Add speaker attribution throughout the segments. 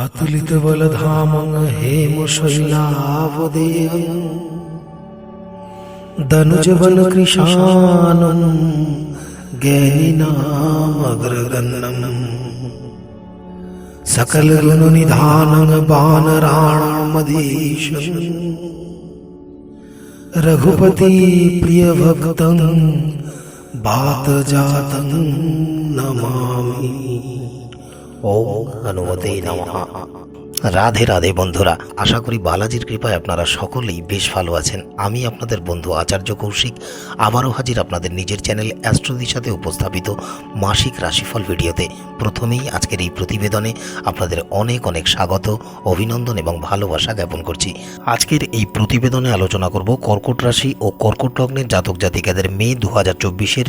Speaker 1: अतुलितबलधाम हेमशैलावदेयम् कृशानं ज्ञनाग्रगन्द सकलनुधानं बाणराणामधीश रघुपतिप्रियभक्तन् बातजातं नमामि।
Speaker 2: ওম রাধে রাধে বন্ধুরা, আশা করি বালাজির কৃপায় আপনারা সকলেই বেশ ভালো আছেন। আমি আপনাদের বন্ধু আচার্য কৌশিক, আবারও হাজির আপনাদের নিজের চ্যানেল অ্যাস্ট্রোদির সাথে উপস্থাপিত মাসিক রাশিফল ভিডিওতে। প্রথমেই আজকের এই প্রতিবেদনে আপনাদের অনেক অনেক স্বাগত, অভিনন্দন এবং ভালোবাসা জ্ঞাপন করছি। আজকের এই প্রতিবেদনে আলোচনা করব কর্কট রাশি ও কর্কট লগ্নের জাতক জাতিকাদের মে দু হাজার চব্বিশের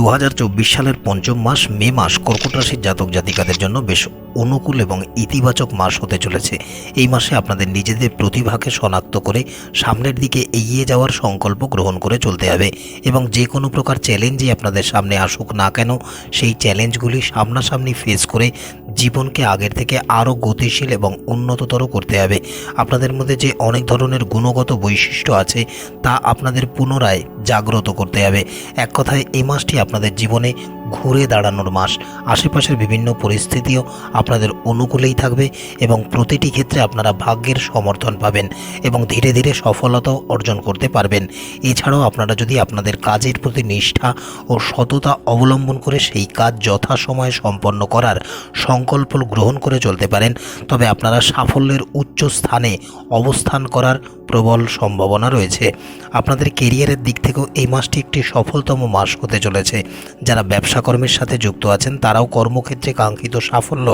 Speaker 2: দু হাজার চব্বিশ সালের পঞ্চম মাস, মে মাস কর্কট রাশির জাতক জাতিকাদের জন্য বেশ অনুকূল এবং ইতিবাচক মাস হতে চলেছে। এই মাসে আপনাদের নিজেদের প্রতিভাকে শনাক্ত করে সামনের দিকে এগিয়ে যাওয়ার সংকল্প গ্রহণ করে চলতে হবে এবং যে কোনো প্রকার চ্যালেঞ্জই আপনাদের সামনে আসুক না কেন, সেই চ্যালেঞ্জগুলি সামনাসামনি ফেস করে জীবনকে আগের থেকে আরও গতিশীল এবং উন্নততর করতে হবে। আপনাদের মধ্যে যে অনেক ধরনের গুণগত বৈশিষ্ট্য আছে, তা আপনাদের পুনরায় জাগ্রত করতে হবে। এক কথায় এই মাসটি আপনাদের জীবনে ঘুরে দাঁড়ানোর মাস। আশেপাশের বিভিন্ন পরিস্থিতিও আপনাদের অনুকূলেই থাকবে এবং প্রতিটি ক্ষেত্রে আপনারা ভাগ্যের সমর্থন পাবেন এবং ধীরে ধীরে সফলতাও অর্জন করতে পারবেন। এছাড়াও আপনারা যদি আপনাদের কাজের প্রতি নিষ্ঠা ও সততা অবলম্বন করে সেই কাজ যথাসময়ে সম্পন্ন করার সংকল্প গ্রহণ করে চলতে পারেন, তবে আপনারা সাফল্যের উচ্চ স্থানে অবস্থান করার প্রবল সম্ভাবনা রয়েছে। আপনাদের কেরিয়ারের দিক থেকেও এই মাসটি একটি সফলতম মাস হতে চলেছে। যারা ব্যবসা কর্মের সাথে যুক্ত আছেন, তারাও কর্মক্ষেত্রে কাঙ্ক্ষিত সাফল্য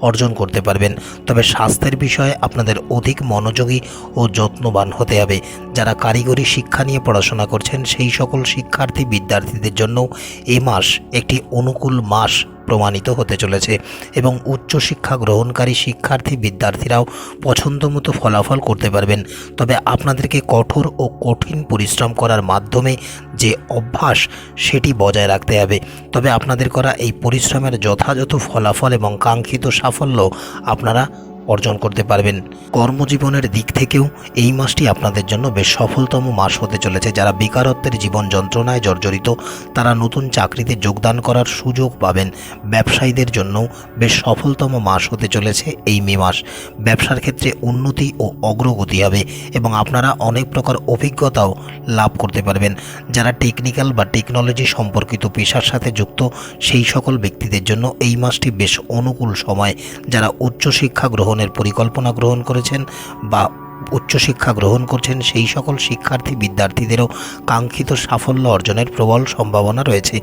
Speaker 2: অর্জন করতে পারবেন। তবে স্বাস্থ্যের বিষয়ে আপনাদের অধিক মনোযোগী ও যত্নবান হতে হবে। যারা কারিগরি শিক্ষা নিয়ে পড়াশোনা করছেন, সেই সকল শিক্ষার্থী বিদ্যার্থীদের জন্য এ মাস একটি অনুকূল মাস প্রমাণিত হতে চলেছে এবং উচ্চশিক্ষা গ্রহণকারী শিক্ষার্থী বিদ্যার্থীরাও পছন্দমতো ফলাফল করতে পারবেন। তবে আপনাদেরকে কঠোর ও কঠিন পরিশ্রম করার মাধ্যমে যে অভ্যাস, সেটি বজায় রাখতে হবে। তবে আপনাদের করা এই পরিশ্রমের যথাযথ ফলাফল এবং কাঙ্ক্ষিত সাফল্য আপনারা অর্জন করতে পারবেন। কর্মজীবনের দিক থেকেও এই মাসটি আপনাদের জন্য বেশ সফলতম মাস হতে চলেছে। যারা বেকারত্বের জীবন যন্ত্রণায় জর্জরিত, তারা নতুন চাকরিতে যোগদান করার সুযোগ পাবেন। ব্যবসায়ীদের জন্য বেশ সফলতম মাস হতে চলেছে এই মে মাস। ব্যবসার ক্ষেত্রে উন্নতি ও অগ্রগতি হবে এবং আপনারা অনেক প্রকার অভিজ্ঞতাও লাভ করতে পারবেন। যারা টেকনিক্যাল বা টেকনোলজি সম্পর্কিত পেশার সাথে যুক্ত, সেই সকল ব্যক্তিদের জন্য এই মাসটি বেশ অনুকূল সময়। যারা উচ্চশিক্ষা গ্রহণের পরিকল্পনা গ্রহণ করেছেন বা উচ্চশিক্ষা গ্রহণ করছেন, সেই সকল শিক্ষার্থী বিদ্যার্থীদেরও কাঙ্ক্ষিত সাফল্য অর্জনের প্রবল সম্ভাবনা রয়েছে।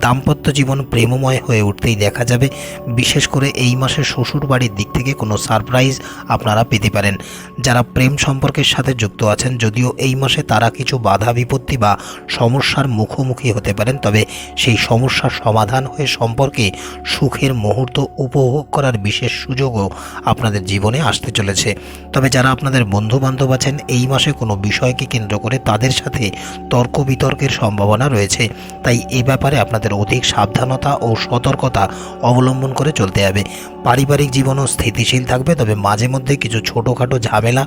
Speaker 2: দাম্পত্য জীবন প্রেমময় হয়ে উঠতেই দেখা যাবে, বিশেষ করে এই মাসে শ্বশুর বাড়ির দিক থেকে কোনো সারপ্রাইজ আপনারা পেতে পারেন। যারা প্রেম সম্পর্কের সাথে যুক্ত আছেন, যদিও এই মাসে তারা কিছু বাধা বিপত্তি বা সমস্যার মুখোমুখি হতে পারেন, তবে সেই সমস্যার সমাধান হয়ে সম্পর্কে সুখের মুহূর্ত উপভোগ করার বিশেষ সুযোগও আপনাদের জীবনে আসতে চলেছে। তবে যারা আপনাদের বন্ধু বান্ধব আছেন, এই মাসে কোনো বিষয়কে কেন্দ্র করে তাদের সাথে তর্ক বিতর্কের সম্ভাবনা রয়েছে। তাই এ ব্যাপারে আপনাদের অধিক সাবধানতা ও সতর্কতা অবলম্বন করে চলতে হবে। পারিবারিক জীবনও স্থিতিশীল থাকবে, তবে মাঝে মধ্যে কিছু ছোটোখাটো ঝামেলা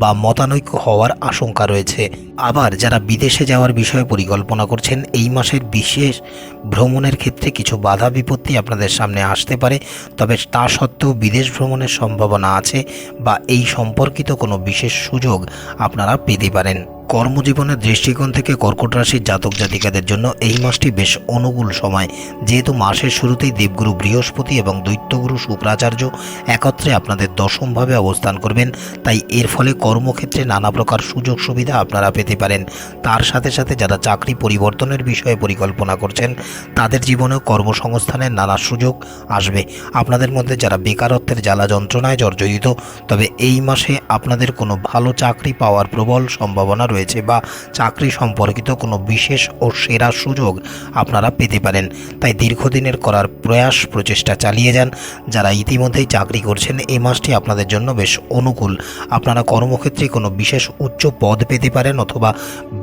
Speaker 2: বা মতানৈক্য হওয়ার আশঙ্কা রয়েছে। আবার যারা বিদেশে যাওয়ার বিষয়ে পরিকল্পনা করছেন, এই মাসের বিশেষ ভ্রমণের ক্ষেত্রে কিছু বাধা বিপত্তি আপনাদের সামনে আসতে পারে। তবে তা সত্ত্বেও বিদেশ ভ্রমণের সম্ভাবনা আছে বা এই সম্পর্কিত কোনো বিশেষ সুযোগ আপনারা পেতে পারেন। কর্মজীবনের দৃষ্টিকোণ থেকে কর্কট রাশির জাতক জাতিকাদের জন্য এই মাসটি বেশ অনুকূল সময়। যেহেতু মাসের শুরুতেই দেবগুরু বৃহস্পতি এবং দৈত্যগুরু শুক্রাচার্য একত্রে আপনাদের দশমভাবে অবস্থান করবেন। তাই এর ফলে কর্মক্ষেত্রে নানা প্রকার সুযোগ সুবিধা আপনারা পেতে পারেন। তার সাথে সাথে যারা চাকরি পরিবর্তনের বিষয়ে পরিকল্পনা করছেন, তাদের জীবনেও কর্মসংস্থানের নানা সুযোগ আসবে। আপনাদের মধ্যে যারা বেকারত্বের জ্বালা যন্ত্রণায় জর্জরিত, তবে এই মাসে আপনাদের কোনো ভালো চাকরি পাওয়ার প্রবল সম্ভাবনা রয়েছে। বা চাকরি সম্পর্কিত কোনো বিশেষ ও সেরা সুযোগ আপনারা পেতে পারেন। তাই দীর্ঘদিনের করার প্রয়াস প্রচেষ্টা চালিয়ে যান। যারা ইতিমধ্যেই চাকরি করছেন এই মাসটি আপনাদের জন্য বেশ অনুকূল। আপনারা কর্মক্ষেত্রে কোনো বিশেষ উচ্চ পদ পেতে পারেন অথবা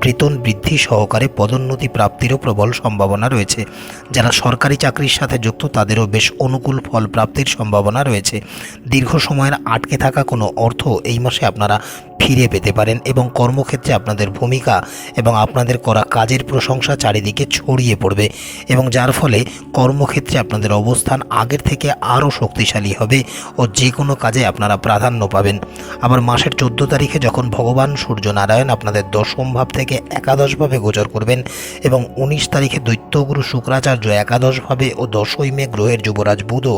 Speaker 2: বেতন বৃদ্ধি সহকারে পদোন্নতি প্রাপ্তিরও প্রবল সম্ভাবনা রয়েছে। যারা সরকারি চাকরির সাথে যুক্ত, তাদেরও বেশ অনুকূল ফল প্রাপ্তির সম্ভাবনা রয়েছে। দীর্ঘ সময়ের আটকে থাকা কোনো অর্থ এই মাসে আপনারা ফিরে পেতে পারেন এবং কর্মক্ষেত্রে আপনাদের ভূমিকা এবং আপনাদের করা কাজের প্রশংসা চারিদিকে ছড়িয়ে পড়বে এবং যার ফলে কর্মক্ষেত্রে আপনাদের অবস্থান আগের থেকে আরও শক্তিশালী হবে ও যে কোনো কাজে আপনারা প্রাধান্য পাবেন। আবার মাসের চোদ্দ তারিখে যখন ভগবান সূর্যনারায়ণ আপনাদের দশম ভাব থেকে একাদশভাবে গোচর করবেন এবং উনিশ তারিখে দৈত্যগুরু শুক্রাচার্য একাদশভাবে ও দশই মে গ্রহের যুবরাজ বুধও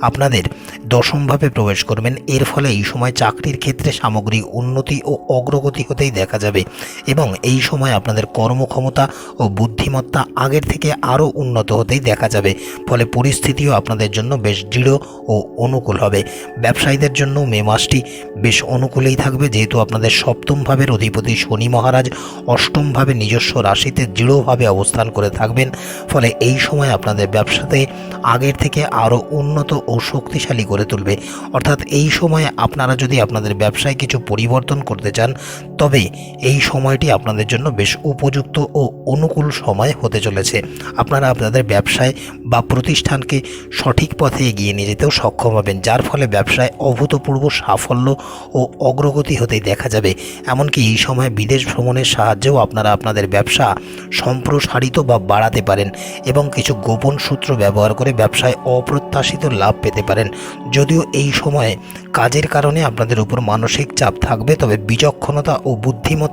Speaker 2: আপনাদের দশমভাবে প্রবেশ করবেন। এর ফলে এই সময় চাকরির ক্ষেত্রে সামগ্রিক উন্নতি ও অগ্রগতি হতেই দেখা যাবে। এবং এই সময় আপনাদের কর্মক্ষমতা ও বুদ্ধিমত্তা আগের থেকে আরও উন্নত হতেই দেখা যাবে। ফলে পরিস্থিতিও আপনাদের জন্য বেশ দৃঢ় ও অনুকূল হবে। ব্যবসায়ীদের জন্য মে মাসটি বেশ অনুকূলেই থাকবে, যেহেতু আপনাদের সপ্তম ভাবের অধিপতি শনি মহারাজ অষ্টমভাবে নিজস্ব রাশিতে দৃঢ়ভাবে অবস্থান করে থাকবেন। ফলে এই সময় আপনাদের ব্যবসাতে আগের থেকে আরও উন্নত ও শক্তিশালী করে তুলবে। অর্থাৎ এই সময়ে আপনারা যদি আপনাদের ব্যবসায় কিছু পরিবর্তন করতে চান, তবে এই সময়টি আপনাদের জন্য বেশ উপযুক্ত ও অনুকূল সময় হতে চলেছে। আপনারা আপনাদের ব্যবসায় বা প্রতিষ্ঠানকে সঠিক পথে এগিয়ে নিয়ে যেতেও সক্ষম হবেন, যার ফলে ব্যবসায় অভূতপূর্ব সাফল্য ও অগ্রগতি হতেই দেখা যাবে। এমনকি এই সময় বিদেশ ভ্রমণের সাহায্যেও আপনারা আপনাদের ব্যবসা সম্প্রসারিত বা বাড়াতে পারেন এবং কিছু গোপন সূত্র ব্যবহার করে ব্যবসায় অপ্রত্যাশিত লাভ পেতে পারেন। যদিও এই সময়ে কাজের কারণে আপনাদের উপর মানসিক চাপ থাকবে, তবে বিচক্ষণতা ও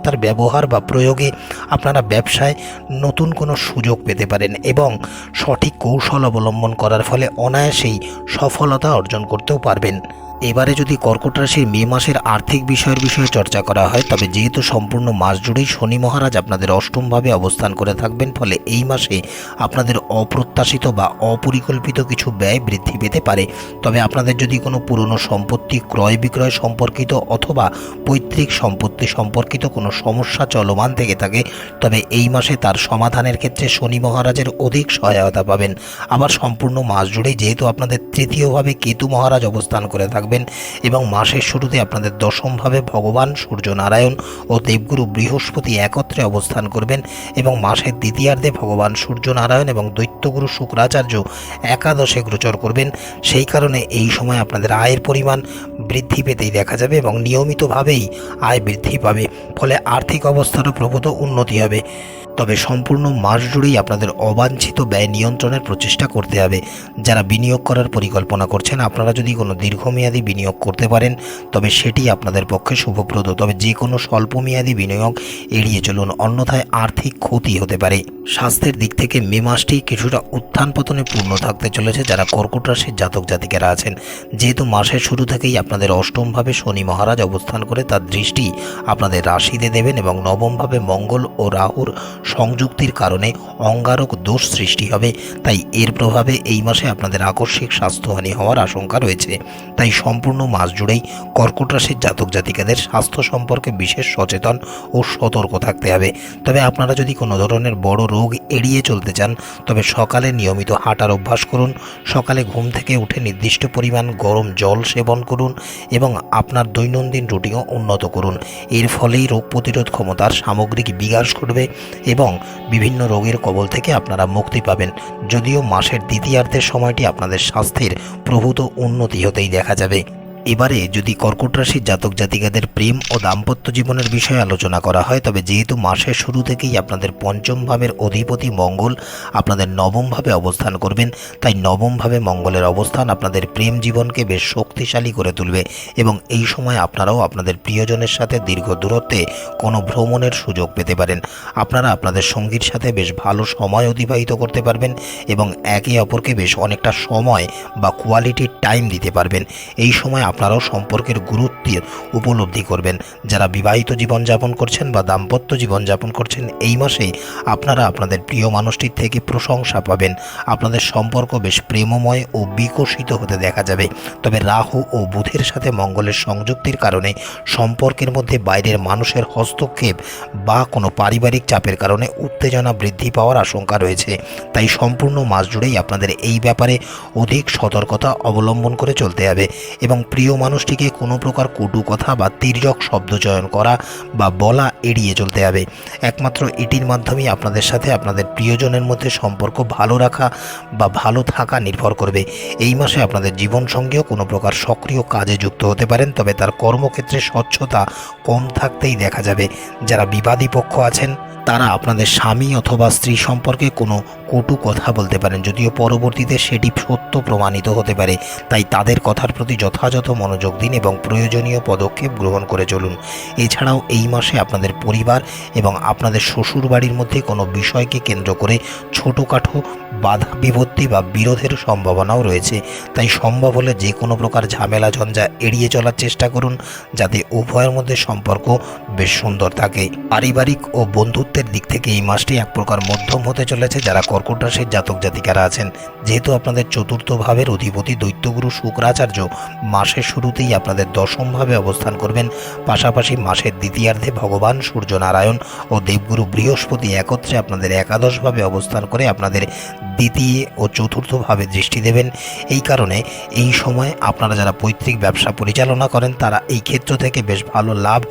Speaker 2: বুদ্ধিমত্তার ব্যবহার বা প্রয়োগে আপনারা ব্যবসায় নতুন কোনো সুযোগ পেতে পারেন এবং সঠিক কৌশল অবলম্বন করার ফলে অনায়াসেই সফলতা অর্জন করতেও পারবেন। এবারে যদি কর্কট রাশির মে মাসের আর্থিক বিষয়ের বিষয়ে চর্চা করা হয়, তবে যেহেতু সম্পূর্ণ মাস জুড়েই শনি মহারাজ আপনাদের অষ্টমভাবে অবস্থান করে থাকবেন, ফলে এই মাসে আপনাদের অপ্রত্যাশিত বা অপরিকল্পিত কিছু ব্যয় বৃদ্ধি পেতে পারে। তবে আপনাদের যদি কোনো পুরনো সম্পত্তি, ক্রয় বিক্রয় সম্পর্কিত অথবা পৈতৃক সম্পত্তি সম্পর্কিত কোনো সমস্যা চলমান থেকে থাকে, তবে এই মাসে তার সমাধানের ক্ষেত্রে শনি মহারাজের অধিক সহায়তা পাবেন। আবার সম্পূর্ণ মাস জুড়েই যেহেতু আপনাদের তৃতীয়ভাবে কেতু মহারাজ অবস্থান করে থাকবেন এবং মাসের শুরুতে আপনাদের দশমভাবে ভগবান সূর্য নারায়ণ ও দেবগুরু বৃহস্পতি একত্রে অবস্থান করবেন এবং মাসের দ্বিতীয়ার্ধে ভগবান সূর্য নারায়ণ এবং দৈত্যগুরু শুক্রাচার্য একাদশে গোচর করবেন। সেই কারণে এই সময় আপনাদের আয়ের পরিমাণ বৃদ্ধি পেতেই দেখা যাবে এবং নিয়মিতভাবেই আয় বৃদ্ধি পাবে। ফলে আর্থিক অবস্থারও প্রভূত উন্নতি হবে। তবে সম্পূর্ণ মাস জুড়েই আপনাদের অবাঞ্ছিত ব্যয় নিয়ন্ত্রণের প্রচেষ্টা করতে হবে। যারা বিনিয়োগ করার পরিকল্পনা করছেন, আপনারা যদি কোনো দীর্ঘমেয়াদী বিনিয়োগ করতে পারেন, তবে সেটি আপনাদের পক্ষে শুভপ্রদ তবে যে কোনো স্বল্পমেয়াদী বিনিয়োগ এড়িয়ে চলুন, অন্যথায় আর্থিক ক্ষতি হতে পারে। স্বাস্থ্যের দিক থেকে মে মাসটি কিছুটা উত্থান পতনে পূর্ণ থাকতে চলেছে যারা কর্কট রাশির জাতক জাতিকেরা আছেন। যেহেতু মাসের শুরু থেকেই আপনাদের অষ্টমভাবে শনি মহারাজ অবস্থান করে, তার দৃষ্টি আপনাদের রাশিতে দেবেন এবং নবমভাবে মঙ্গল ও রাহুর সংযুক্তির কারণে অঙ্গারক দোষ সৃষ্টি হবে। তাই এর প্রভাবে এই মাসে আপনাদের আকস্মিক স্বাস্থ্যহানি হওয়ার আশঙ্কা রয়েছে। তাই সম্পূর্ণ মাস জুড়েই কর্কট রাশির জাতক জাতিকাদের স্বাস্থ্য সম্পর্কে বিশেষ সচেতন ও সতর্ক থাকতে হবে। তবে আপনারা যদি কোনো ধরনের বড় রোগ এড়িয়ে চলতে চান, তবে সকালে নিয়মিত হাঁটার অভ্যাস করুন। সকালে ঘুম থেকে উঠে নির্দিষ্ট পরিমাণ গরম জল সেবন করুন এবং আপনার দৈনন্দিন রুটিনও উন্নত করুন। এর ফলেই রোগ প্রতিরোধ ক্ষমতার সামগ্রিক বিকাশ ঘটবে এবং বিভিন্ন রোগের কবল থেকে আপনারা মুক্তি পাবেন। যদিও মাসের দ্বিতীয়ার্ধের সময়টি আপনাদের স্বাস্থ্যের প্রভূত উন্নতি হতেই দেখা যাবে। এবারে যদি কর্কট রাশির জাতক জাতিকাদের প্রেম ও দাম্পত্য জীবনের বিষয়ে আলোচনা করা হয়, তবে যেহেতু মাসের শুরু থেকেই আপনাদের পঞ্চম ভাবের অধিপতি মঙ্গল আপনাদের নবম ভাবে অবস্থান করবেন, তাই নবম ভাবে মঙ্গলের অবস্থান আপনাদের প্রেম জীবনকে বেশ শক্তিশালী করে তুলবে এবং এই সময় আপনারাও আপনাদের প্রিয়জনের সাথে দীর্ঘ দূরত্বে কোনো ভ্রমণের সুযোগ পেতে পারেন। আপনারা আপনাদের সঙ্গীর সাথে বেশ ভালো সময় অতিবাহিত করতে পারবেন এবং একে অপরকে বেশ অনেকটা সময় বা কোয়ালিটির টাইম দিতে পারবেন। এই সময় আপনারাও সম্পর্কের গুরুত্বের উপলব্ধি করবেন। যারা বিবাহিত জীবনযাপন করছেন বা দাম্পত্য জীবনযাপন করছেন, এই মাসে আপনারা আপনাদের প্রিয় মানুষটির থেকে প্রশংসা পাবেন। আপনাদের সম্পর্ক বেশ প্রেমময় ও বিকশিত হতে দেখা যাবে। তবে রাহু ও বুধের সাথে মঙ্গলের সংযুক্তির কারণে সম্পর্কের মধ্যে বাইরের মানুষের হস্তক্ষেপ বা কোনো পারিবারিক চাপের কারণে উত্তেজনা বৃদ্ধি পাওয়ার আশঙ্কা রয়েছে। তাই সম্পূর্ণ মাস জুড়েই আপনাদের এই ব্যাপারে অধিক সতর্কতা অবলম্বন করে চলতে হবে এবং প্রিয় মানুষটিকে কোনো প্রকার কটু কথা বা তির্যক শব্দ চয়ন করা বা বলা এড়িয়ে চলতে হবে। একমাত্র এটির মাধ্যমেই আপনাদের সাথে আপনাদের প্রিয়জনের মধ্যে সম্পর্ক ভালো রাখা বা ভালো থাকা নির্ভর করবে। এই মাসে আপনাদের জীবনসঙ্গীও কোনো প্রকার সক্রিয় কাজে যুক্ত হতে পারেন, তবে তার কর্মক্ষেত্রে স্বচ্ছতা কম থাকতেই দেখা যাবে। যারা বিবাদী পক্ষ আছেন তারা আপনাদের স্বামী অথবা স্ত্রী সম্পর্কে কোনো কটু কথা বলতে পারেন। যদিও পরবর্তীতে সেটি সত্য প্রমাণিত হতে পারে, তাই তাদের কথার প্রতি যথাযথ মনোযোগ দিন এবং প্রয়োজনীয় পদক্ষেপ গ্রহণ করে চলুন। এছাড়াও এই মাসে আপনাদের পরিবার এবং আপনাদের শ্বশুর বাড়ির মধ্যে কোনো বিষয়কে কেন্দ্র করে ছোটোখাটো বাধা বিপত্তি বা বিরোধের সম্ভাবনাও রয়েছে। তাই সম্ভব হলে যে কোনো প্রকার ঝামেলা ঝঞ্ঝা এড়িয়ে চলার চেষ্টা করুন, যাতে উভয়ের মধ্যে সম্পর্ক বেশ সুন্দর থাকে। পারিবারিক ও বন্ধুত্বের দিক থেকে এই মাসটি এক প্রকার মধ্যম হতে চলেছে যারা কর্কট রাশির জাতক জাতিকারা আছেন। যেহেতু আপনাদের চতুর্থ ভাবের অধিপতি দৈত্যগুরু শুক্রাচার্য মাসের শুরুতেই আপনাদের দশম ভাবে অবস্থান করবেন। পাশাপাশি মাসের দ্বিতীয়ার্ধে ভগবান সূর্যনারায়ণ ও দেবগুরু বৃহস্পতি একত্রে আপনাদের একাদশভাবে অবস্থান করে আপনাদের দ্বিতীয় ও চতুর্থভাবে দৃষ্টি দেবেন। এই কারণে এই সময় আপনারা যারা পৈতৃক ব্যবসা পরিচালনা করেন, তারা এই ক্ষেত্র থেকে বেশ ভালো লাভ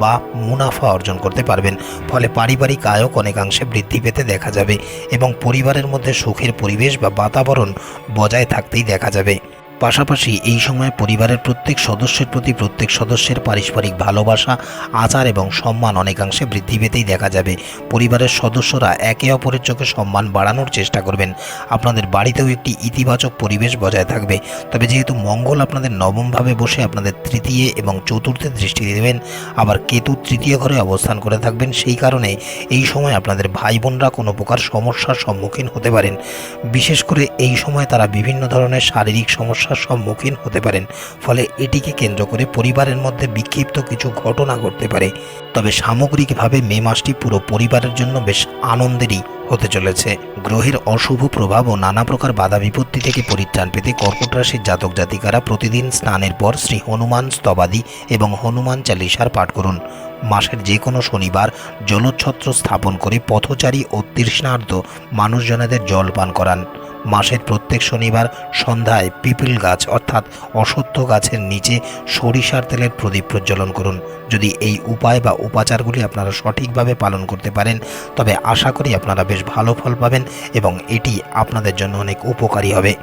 Speaker 2: বা মুনাফা অর্জন করতে পারবেন। ফলে পারিবারিক আয়ক অনেকাংশে বৃদ্ধি পেতে দেখা যাবে এবং পরিবারের মধ্যে সুখের পরিবেশ বা বাতাবরণ বজায় থাকতেই দেখা যাবে। পাশাপাশি এই সময় পরিবারের প্রত্যেক সদস্যের প্রতি প্রত্যেক সদস্যের পারস্পরিক ভালোবাসা, আচার এবং সম্মান অনেকাংশে বৃদ্ধি পেতেই দেখা যাবে। পরিবারের সদস্যরা একে অপরের চোখে সম্মান বাড়ানোর চেষ্টা করবেন। আপনাদের বাড়িতেও একটি ইতিবাচক পরিবেশ বজায় থাকবে। তবে যেহেতু মঙ্গল আপনাদের নবমভাবে বসে আপনাদের তৃতীয় এবং চতুর্থে দৃষ্টি দেবেন, আবার কেতু তৃতীয় ঘরে অবস্থান করে থাকবেন, সেই কারণে এই সময় আপনাদের ভাই বোনরা কোনো প্রকার সমস্যার সম্মুখীন হতে পারেন। বিশেষ করে এই সময় তারা বিভিন্ন ধরনের শারীরিক সমস্যার সম্মুখীন হতে পারেন। ফলে এটিকে কেন্দ্র করে পরিবারের মধ্যে বিক্ষিপ্ত কিছু ঘটনা ঘটতে পারে। তবে সামগ্রিকভাবে মে মাসটি পুরো পরিবারের জন্য বেশ আনন্দেরই হতে চলেছে। গ্রহের অশুভ প্রভাব ও নানা প্রকার বাধা বিপত্তি থেকে পরিত্রাণ পেতে কর্কট রাশির জাতক জাতিকারা প্রতিদিন স্নানের পর শ্রী হনুমান স্তবাদি এবং হনুমান চালিসার পাঠ করুন। মাসের যে কোনো শনিবার জলচ্ছত্র স্থাপন করে পথচারী ও তৃষ্ণার্ত মানুষজনেদের জল পান করান। মাসের প্রত্যেক শনিবার সন্ধ্যায় পিপিল গাছ অর্থাৎ অসত্য গাছের নিচে সরিষার তেলের প্রদীপ প্রজ্বলন করুন। যদি এই উপায় বা উপাচারগুলি আপনারা সঠিকভাবে পালন করতে পারেন, তবে আশা করি আপনারা বেশ ভালো ফল পাবেন এবং এটি আপনাদের জন্য অনেক উপকারী হবে।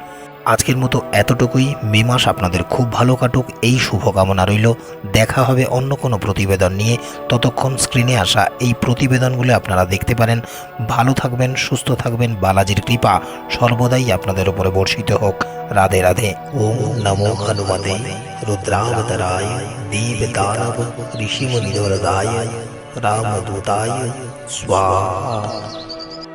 Speaker 2: আজকের মতো এতটুকুই। মে মাস আপনাদের খুব ভালো কাটুক। এই শুভকামনা রইল। দেখা হবে অন্য কোনো প্রতিবেদন নিয়ে। ততক্ষণ স্ক্রিনে আসা এই প্রতিবেদনগুলো আপনারা দেখতে পারেন। ভালো থাকবেন, সুস্থ থাকবেন। বালাজির কৃপা সর্বদাই আপনাদের উপরে বর্ষিত হোক। রাধে রাধে। ওম নমো হনুমতে। রুদ্রাবতরায় দেব দানব ঋষিমুনিরদায় রামদূতায় স্বাহা।